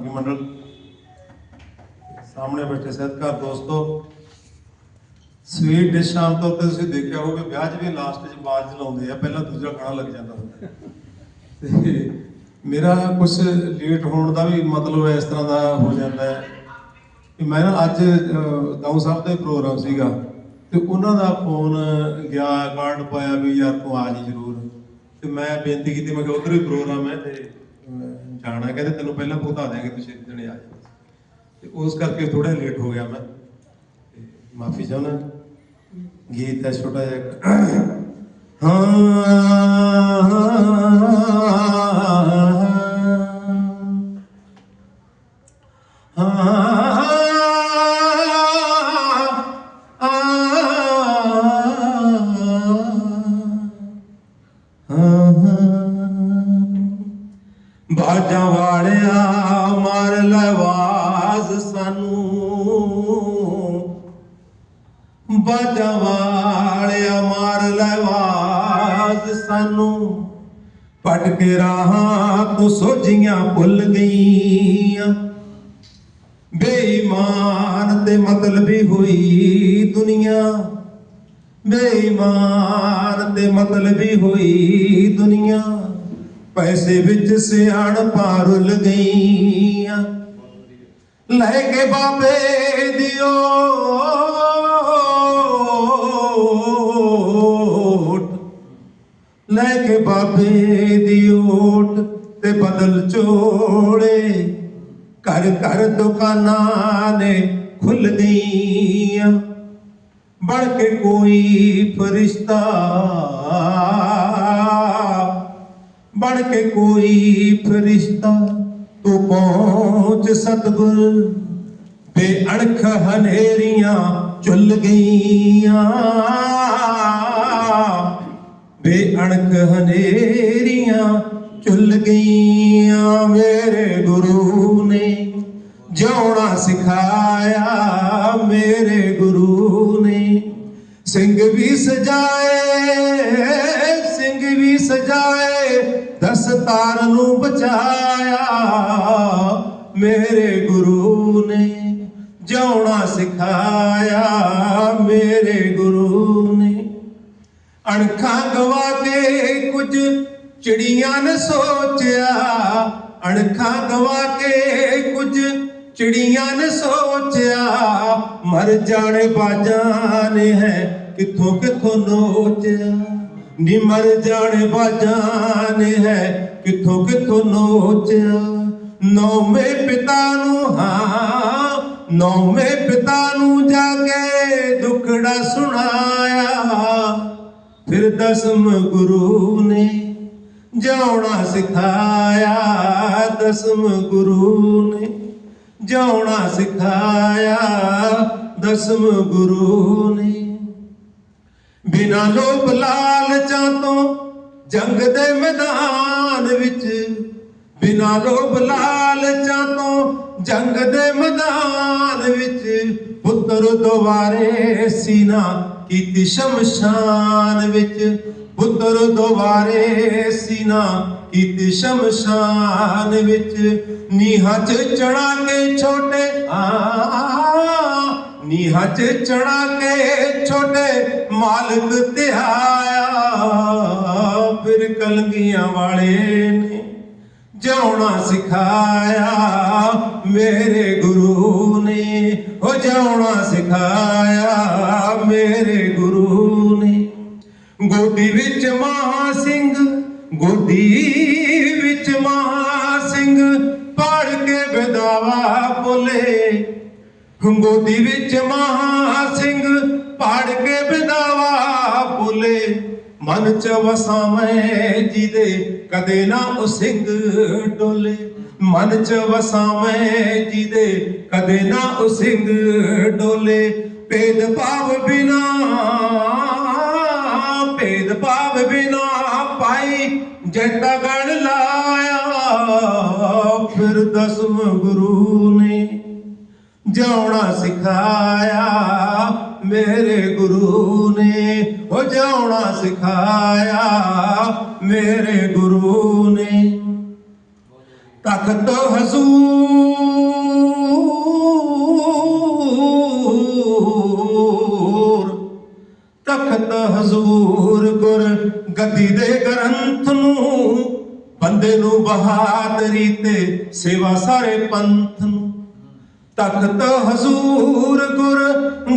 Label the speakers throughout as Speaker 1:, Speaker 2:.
Speaker 1: ਸਾਥੀ ਮੰਡਲ। ਸਾਹਮਣੇ ਬੈਠੇ ਸਤਿਕਾਰ ਦੋਸਤੋ ਸਵੀਟ ਡਿਸ਼ ਆਮ ਤੌਰ ਤੇ ਤੁਸੀਂ ਦੇਖਿਆ ਹੋਵੇ ਵਿਆਹ 'ਚ ਵੀ ਲਾਸਟ 'ਚ ਬਾਜ ਲਾਉਂਦੇ ਆ ਪਹਿਲਾਂ ਦੂਜਾ ਖਾਣਾ ਲੱਗ ਜਾਂਦਾ ਹੁੰਦਾ। ਤੇ ਮੇਰਾ ਕੁਝ ਲੇਟ ਹੋਣ ਦਾ ਵੀ ਮਤਲਬ ਇਸ ਤਰ੍ਹਾਂ ਦਾ ਹੋ ਜਾਂਦਾ ਹੈ ਕਿ ਮੈਂ ਨਾ ਅੱਜ ਅਹ, ਦਾਊ ਸਾਹਿਬ ਦਾ ਪ੍ਰੋਗਰਾਮ ਸੀਗਾ ਤੇ ਉਹਨਾਂ ਦਾ ਫੋਨ ਗਿਆ ਕਾਰਡ ਪਾਇਆ ਵੀ ਯਾਰ ਤੂੰ ਆ ਜੀ ਜ਼ਰੂਰ। ਤੇ ਮੈਂ ਬੇਨਤੀ ਕੀਤੀ ਮੈਂ ਕਿ ਉਧਰ ਹੀ ਪ੍ਰੋਗਰਾਮ ਹੈ ਤੇ ਜਾਣਾ ਕਹਿੰਦੇ ਤੈਨੂੰ ਪਹਿਲਾਂ ਭੁਗਤਾ ਦਿਆਂਗੇ ਤੁਸੀਂ ਦਿਨੇ ਆ ਜਾਓ ਤੇ ਉਸ ਕਰਕੇ ਥੋੜਾ ਲੇਟ ਹੋ ਗਿਆ ਮੈਂ। ਮਾਫੀ ਚਾਹੁੰਦਾ। ਗੀਤ ਹੈ ਛੋਟਾ ਜਿਹਾ ਇੱਕ। ਬਾਜਾਂ ਵਾਲਿਆ ਮਾਰ ਲਵਾਜ਼ ਸਾਨੂੰ। ਬਾਜਾਂ ਵਾਲਿਆ ਮਾਰ ਲਵਾਜ਼ ਸਾਨੂੰ। ਪਟ ਕੇ ਰਾਹਾਂ ਤੂੰ ਸੋਝੀਆਂ ਭੁੱਲ ਗਈਆਂ। ਬੇਈਮਾਨ ਤੇ ਮਤਲਬੀ ਹੋਈ ਦੁਨੀਆ। ਬੇਈਮਾਨ ਤੇ ਮਤਲਬੀ ਹੋਈ ਦੁਨੀਆ। ਪੈਸੇ ਵਿੱਚ ਸਿਆਣਪਾਂ ਰੁੱਲ ਗਈਆਂ ਲੈ ਕੇ ਬਾਬੇ ਦਿਓ। ਲੈ ਕੇ ਬਾਬੇ ਦੀ ਓਟ ਤੇ ਬਦਲ ਚੋੜੇ ਘਰ ਘਰ ਦੁਕਾਨਾਂ ਨੇ ਖੁੱਲ ਗਈਆਂ। ਬਣ ਕੇ ਕੋਈ ਫਰਿਸ਼ਤਾ ਬਣ ਕੇ ਕੋਈ ਫਰਿਸ਼ਤਾ ਤੂੰ ਪਹੁੰਚ ਸਤਗੁਰ। ਬੇਅਣਖ ਹਨੇਰੀਆਂ ਚੁੱਲ ਗਈਆਂ। ਬੇਅਣਖ ਹਨੇਰੀਆਂ ਚੁੱਲ ਗਈਆਂ। ਮੇਰੇ ਗੁਰੂ ਨੇ ਜਿਉਣਾ ਸਿਖਾਇਆ। ਮੇਰੇ ਗੁਰੂ ਨੇ ਸਿੰਘ ਵੀ ਸਜਾਏ, ਸਿੰਘ ਵੀ ਸਜਾਏ। ਦਸਤਾਰ ਨੂੰ ਬਚਾਇਆ। ਮੇਰੇ ਗੁਰੂ ਨੇ ਜਿਉਣਾ ਸਿਖਾਇਆ। ਮੇਰੇ ਗੁਰੂ ਨੇ ਅਣਖਾਂ ਗਵਾ ਕੇ ਕੁਝ ਚਿੜੀਆਂ ਨੇ ਸੋਚਿਆ। ਅਣਖਾਂ ਗਵਾ ਕੇ ਕੁਝ ਚਿੜੀਆਂ ਨੇ ਸੋਚਿਆ। ਮਰ ਜਾਣੇ ਬਾਜਾਂ ਨੇ ਹੈ ਕਿੱਥੋਂ ਕਿੱਥੋਂ ਨੋਚਿਆ। ਨੀ ਮਰ ਜਾਣੇ ਬਾਜਾਂ ਹੈ। ਕਿੱਥੋਂ ਕਿੱਥੋਂ ਨੋਚਿਆ? ਨੌਵੇਂ ਪਿਤਾ ਨੂੰ ਹਾਂ, ਨੌਵੇਂ ਪਿਤਾ ਨੂੰ ਜਾ ਕੇ ਦੁਖੜਾ ਸੁਣਾਇਆ। ਫਿਰ ਦਸਮ ਗੁਰੂ ਨੇ ਜਾਉਣਾ ਸਿਖਾਇਆ। ਦਸਮ ਗੁਰੂ ਨੇ ਜਾਉਣਾ ਸਿਖਾਇਆ। ਦਸਮ ਗੁਰੂ ਨੇ ਬਿਨਾ ਲੋਭ ਲਾਲਚਾਂ ਤੋਂ ਜੰਗ ਦੇ ਮੈਦਾਨ ਵਿੱਚ। ਬਿਨਾ ਲੋਭ ਲਾਲਚਾਂ ਤੋਂ ਜੰਗ ਦੇ ਮੈਦਾਨ ਵਿੱਚ। ਪੁੱਤਰ ਦੁਆਰੇ ਸੀਨਾ ਕੀਤੀ ਸ਼ਮਸ਼ਾਨ ਵਿੱਚ। ਪੁੱਤਰ ਦੁਆਰੇ ਸੀਨਾ ਕੀਤੀ ਸ਼ਮਸ਼ਾਨ ਵਿੱਚ। ਨੀਹਾਂ ਚ ਚੜਾ ਕੇ ਛੋਟੇ ਆ ਨੀਹਾਂ ਚ ਚੜਾ ਕੇ ਛੋਟੇ ਮਾਲਕ ਤੇ ਫਿਰ ਕਲਗੀਆਂ ਵਾਲੇ ਨੇ ਜਿਉਣਾ ਸਿਖਾਇਆ। ਮੇਰੇ ਗੁਰੂ ਨੇ ਹੋ ਜਿਉਣਾ ਸਿਖਾਇਆ। ਮੇਰੇ ਗੁਰੂ ਨੇ ਗੋਦੀ ਵਿੱਚ ਮਹਾ ਸਿੰਘ ਗੋਦੀ ਵਿੱਚ ਮਹਾ ਸਿੰਘ, ਪੜ ਕੇ ਬਦਾਵਾ ਬੋਲੇ। ਗੋਦੀ ਵਿੱਚ ਮਹਾ ਸਿੰਘ ਪੜ ਕੇ ਬਦਾਵਾ ਬੋਲੇ। ਮਨ ਚ ਵਸਾਵੇਂ ਜਿਹਦੇ ਕਦੇ ਨਾ ਉਹ ਸਿੰਘ ਡੋਲੇ। ਮਨ ਚ ਵਸਾਵੇਂ ਜਿਹਦੇ ਕਦੇ ਨਾ ਉਹ ਸਿੰਘ ਡੋਲੇ। ਭੇਦ ਭਾਵ ਬਿਨਾ, ਭੇਦ ਭਾਵ ਬਿਨਾ ਪਾਈ ਜੈਤਾ ਗਣ ਲਾਇਆ। ਫਿਰ ਦਸਮ ਗੁਰੂ ਨੇ ਜਿਉਣਾ ਸਿਖਾਇਆ ਮੇਰੇ ਗੁਰੂ ਨੇ। ਉਹ ਜਿਉਣਾ ਸਿਖਾਇਆ ਮੇਰੇ ਗੁਰੂ ਨੇ। ਤਖਤ ਹਜ਼ੂਰ। ਤਖਤ ਹਜ਼ੂਰ ਗੁਰ ਗੱਦੀ ਦੇ ਗ੍ਰੰਥ ਨੂੰ, ਬੰਦੇ ਨੂੰ ਬਹਾਦਰੀ ਤੇ ਸੇਵਾ ਸਾਰੇ ਪੰਥ ਨੂੰ। ਤਖਤ ਹਜ਼ੂਰ ਗੁਰ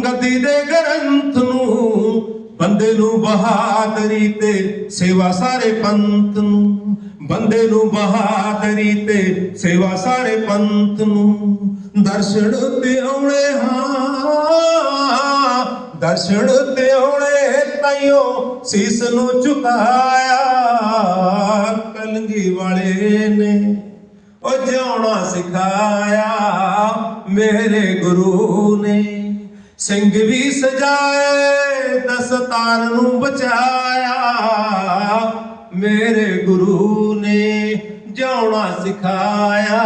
Speaker 1: ਗੱਦੀ ਦੇ ਗ੍ਰੰਥ ਨੂੰ ਬੰਦੇ ਨੂੰ ਬਹਾਦਰੀ ਤੇ ਸੇਵਾ ਸਾਰੇ ਪੰਥ ਨੂੰ, ਬੰਦੇ ਨੂੰ ਬਹਾਦਰੀ ਤੇ ਸੇਵਾ ਸਾਰੇ ਪੰਥ ਨੂੰ। ਦਰਸ਼ਨ ਤੇ ਆਉਣੇ ਹਾਂ, ਦਰਸ਼ਨ ਤੇ ਆਉਣੇ ਤਾਈਓ ਸੀਸ ਨੂੰ ਝੁਕਾਇਆ। ਕਲੰਗੀ ਵਾਲੇ ਨੇ ਉਹ ਜਿਉਣਾ ਸਿਖਾਇਆ ਮੇਰੇ ਗੁਰੂ ਨੇ। ਸਿੰਘ ਵੀ ਸਜਾਏ ਦਸਤਾਰ ਨੂੰ ਬਚਾਇਆ ਮੇਰੇ ਗੁਰੂ ਨੇ। ਜਿਉਣਾ ਸਿਖਾਇਆ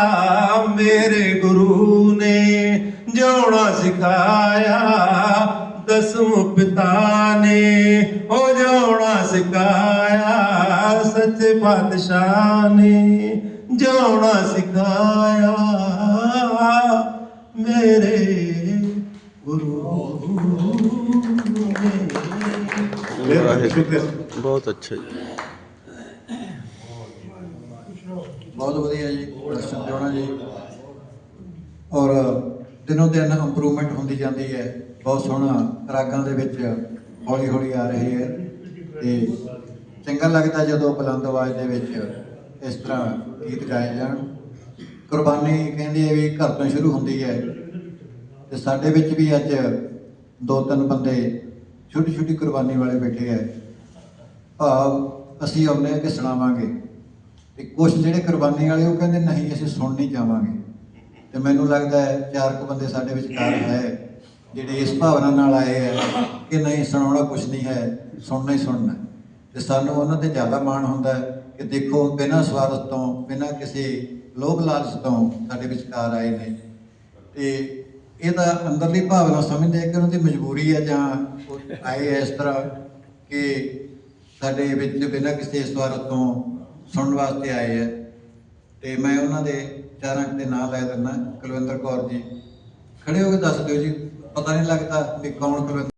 Speaker 1: ਮੇਰੇ ਗੁਰੂ ਨੇ। ਜਿਉਣਾ ਸਿਖਾਇਆ ਦਸਮ ਪਿਤਾ ਨੇ। ਉਹ ਜਿਉਣਾ ਸਿਖਾਇਆ ਸੱਚੇ ਪਾਤਸ਼ਾਹ ਨੇ। ਜਿਉਣਾ ਸਿਖਾਇਆ ਮੇਰੇ ਗੁਰੂ ਨੇ।
Speaker 2: ਬਹੁਤ ਅੱਛਾ ਜੀ।
Speaker 3: ਬਹੁਤ ਵਧੀਆ ਜੀ ਦਰਸ਼ਨ ਦਿਉਣਾ ਜੀ। ਔਰ ਦਿਨੋਂ ਦਿਨ ਇੰਪਰੂਵਮੈਂਟ ਹੁੰਦੀ ਜਾਂਦੀ ਹੈ। ਬਹੁਤ ਸੋਹਣਾ ਰਾਗਾਂ ਦੇ ਵਿੱਚ ਹੌਲੀ ਹੌਲੀ ਆ ਰਹੀ ਹੈ। ਤੇ ਚੰਗਾ ਲੱਗਦਾ ਜਦੋਂ ਬੁਲੰਦ ਆਵਾਜ਼ ਦੇ ਵਿੱਚ ਇਸ ਤਰ੍ਹਾਂ ਗੀਤ ਗਾਏ ਜਾਣ। ਕੁਰਬਾਨੀ ਕਹਿੰਦੇ ਆ ਵੀ ਘਰ ਤੋਂ ਸ਼ੁਰੂ ਹੁੰਦੀ ਹੈ। ਤੇ ਸਾਡੇ ਵਿੱਚ ਵੀ ਅੱਜ ਦੋ ਤਿੰਨ ਬੰਦੇ ਛੋਟੀ ਛੋਟੀ ਕੁਰਬਾਨੀ ਵਾਲੇ ਬੈਠੇ ਆ। ਭਾਵ ਅਸੀਂ ਆਉਂਦੇ ਆ ਕਿ ਸੁਣਾਵਾਂਗੇ। ਤੇ ਕੁਝ ਜਿਹੜੇ ਕੁਰਬਾਨੀ ਵਾਲੇ ਉਹ ਕਹਿੰਦੇ, ਨਹੀਂ, ਅਸੀਂ ਸੁਣ ਨਹੀਂ ਜਾਵਾਂਗੇ। ਤੇ ਮੈਨੂੰ ਲੱਗਦਾ ਹੈ ਚਾਰ ਕੁ ਬੰਦੇ ਸਾਡੇ ਵਿਚਕਾਰ ਹੈ, ਜਿਹੜੇ ਇਸ ਭਾਵਨਾ ਨਾਲ ਆਏ ਹੈ ਕਿ ਨਹੀਂ, ਸੁਣਾਉਣਾ ਕੁਝ ਨਹੀਂ ਹੈ, ਸੁਣਨਾ ਹੀ ਸੁਣਨਾ। ਹੈ। ਤੇ ਸਾਨੂੰ ਉਹਨਾਂ ਤੇ ਜ਼ਿਆਦਾ ਮਾਣ ਹੁੰਦਾ ਹੈ। ਕਿ ਦੇਖੋ ਬਿਨਾਂ ਸਵਾਰਥ ਤੋਂ, ਬਿਨਾਂ ਕਿਸੇ ਲੋਭ ਲਾਲਚ ਤੋਂ ਸਾਡੇ ਵਿਚਕਾਰ ਆਏ ਨੇ। ਤੇ ਇਹਦਾ ਅੰਦਰਲੀ ਭਾਵਨਾ ਸਮਝਦੇ ਆ ਕਿ ਉਹਨਾਂ ਦੀ ਮਜਬੂਰੀ ਹੈ ਜਾਂ ਉਹ ਆਏ ਹੈ ਇਸ ਤਰ੍ਹਾਂ ਕਿ ਸਾਡੇ ਵਿੱਚ ਬਿਨਾਂ ਕਿਸੇ ਸਵਾਰਥ ਤੋਂ ਸੁਣਨ ਵਾਸਤੇ ਆਏ ਹੈ ਤੇ ਮੈਂ ਉਹਨਾਂ ਦੇ ਚਾਰਾਂ ਦੇ ਨਾਂ ਲੈ ਦਿੰਦਾ, ਕੁਲਵਿੰਦਰ ਕੌਰ ਜੀ। ਖੜੇ ਹੋ ਕੇ ਦੱਸ ਦਿਓ ਜੀ, ਪਤਾ ਨਹੀਂ ਲੱਗਦਾ ਵੀ ਕੌਣ ਕੁਲਵਿੰਦਰ